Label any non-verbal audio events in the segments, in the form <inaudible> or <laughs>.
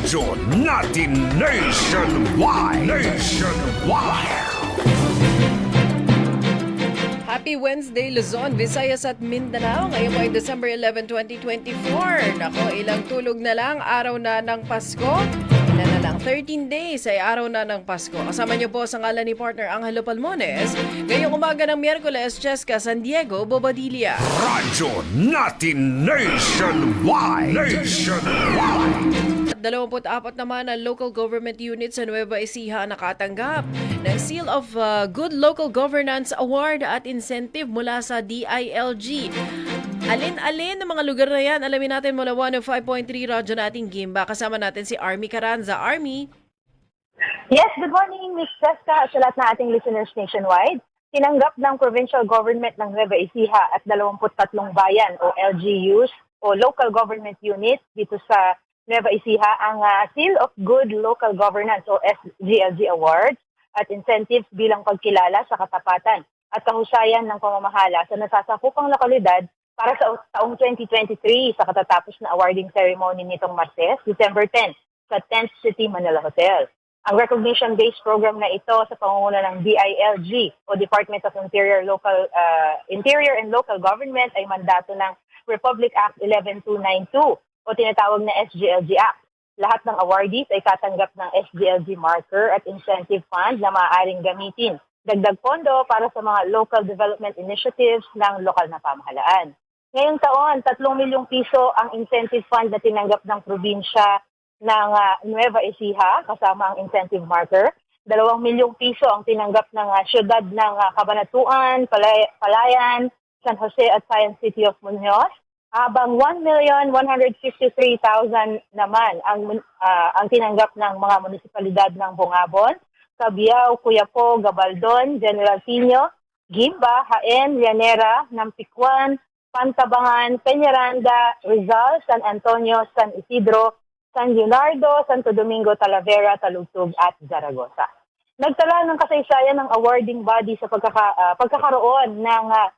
Radyo natin nationwide. Nationwide. Happy Wednesday, Luzon, Visayas at Mindanao. Ngayon ay December 11, 2024. Nako, ilang tulog na lang, araw na ng Pasko. Ilan na lang, 13 days ay araw na ng Pasko. Kasama niyo po sa ngalan ni partner Angelo Palmones. Ngayong umaga ng Miyerkules, Cheska San Diego, Bobadilla. Radyo natin nationwide. Nationwide. At 24 naman ang local government units sa Nueva Ecija nakatanggap ng Seal of uh, Good Local Governance Award at Incentive mula sa DILG. Alin-alin ng mga lugar na yan, alamin natin mula 105.3 Radyo nating Gimba. Kasama natin si Army Caranza. Army, Yes, good morning, Ms. At sa lahat ng ating listeners nationwide. Tinanggap ng provincial government ng Nueva Ecija at 23 bayan o LGUs o local government units dito sa Nueva Ecija ang ah, Seal of Good Local Governance o SGLG Awards at incentives bilang pagkilala sa katapatan at kahusayan ng pamamahala sa nasasakupang lokalidad para sa taong 2023 sa katatapos na awarding ceremony nitong Martes, December 10 sa 10th City Manila Hotel. Ang recognition-based program na ito sa pangunguna ng DILG o Department of Interior Local uh, Interior and Local Government ay mandato ng Republic Act 11292 o tinatawag na SGLG Act. Lahat ng awardees ay katanggap ng SGLG marker at incentive fund na maaaring gamitin. Dagdag pondo para sa mga local development initiatives ng lokal na pamahalaan. Ngayong taon, 3 milyong piso ang incentive fund na tinanggap ng probinsya ng ah, Nueva Ecija kasama ang incentive marker. Dalawang milyong piso ang tinanggap ng ah, syudad ng ah, Cabanatuan, Palay- Palayan, San Jose at Science City of Muñoz. Habang 1,153,000 naman ang ah, ang tinanggap ng mga munisipalidad ng Bungabon, Cabiao, Cuyapo, Gabaldon, General Pino, Gimba, Jaen, Llanera, Nampikwan, Pantabangan, Peñaranda, Rizal, San Antonio, San Isidro, San Leonardo, Santo Domingo, Talavera, Talugtog at Zaragoza. Nagtala ng kasaysayan ng awarding body sa pagkaka, ah, pagkakaroon ng uh,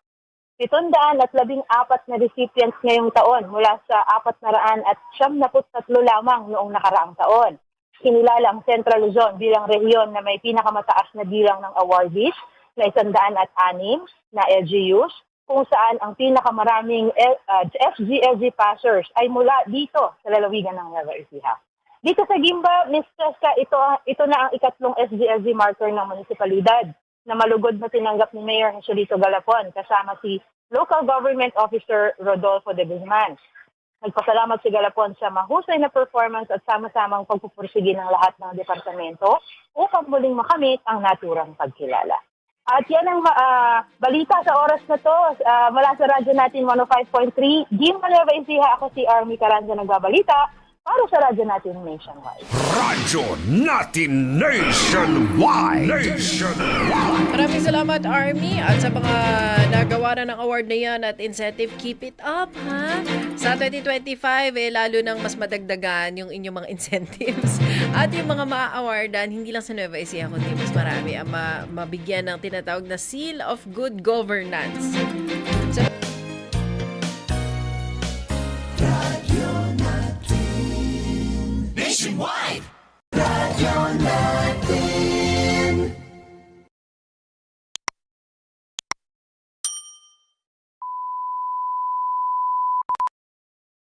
714 na recipients ngayong taon mula sa 400 at 73 lamang noong nakaraang taon. Kinilala ang Central Luzon bilang rehiyon na may pinakamataas na bilang ng awardees na 106 na LGUs kung saan ang pinakamaraming uh, FGLG passers ay mula dito sa lalawigan ng Nueva Ecija. Dito sa Gimba, Ms. Cheska, ito, ito na ang ikatlong SGLG marker ng munisipalidad na malugod na tinanggap ni Mayor Joselito Galapon kasama si Local Government Officer Rodolfo de Guzman. Nagpasalamat si Galapon sa mahusay na performance at sama-samang pagpupursige ng lahat ng departamento upang muling makamit ang naturang pagkilala. At yan ang ah, balita sa oras na to ah, mula sa radyo natin 105.3. Jim Manueva ako si Army Carranza nagbabalita para sa radyo natin nationwide. Radyo natin nationwide. Nationwide. maraming salamat Army at sa mga nagawa na ng award na yan at incentive, keep it up ha. Sa 2025 eh lalo nang mas madagdagan yung inyong mga <laughs> incentives at yung mga maa-awardan hindi lang sa Nueva Ecija kundi mas marami ang ma- mabigyan ng tinatawag na Seal of Good Governance. Sa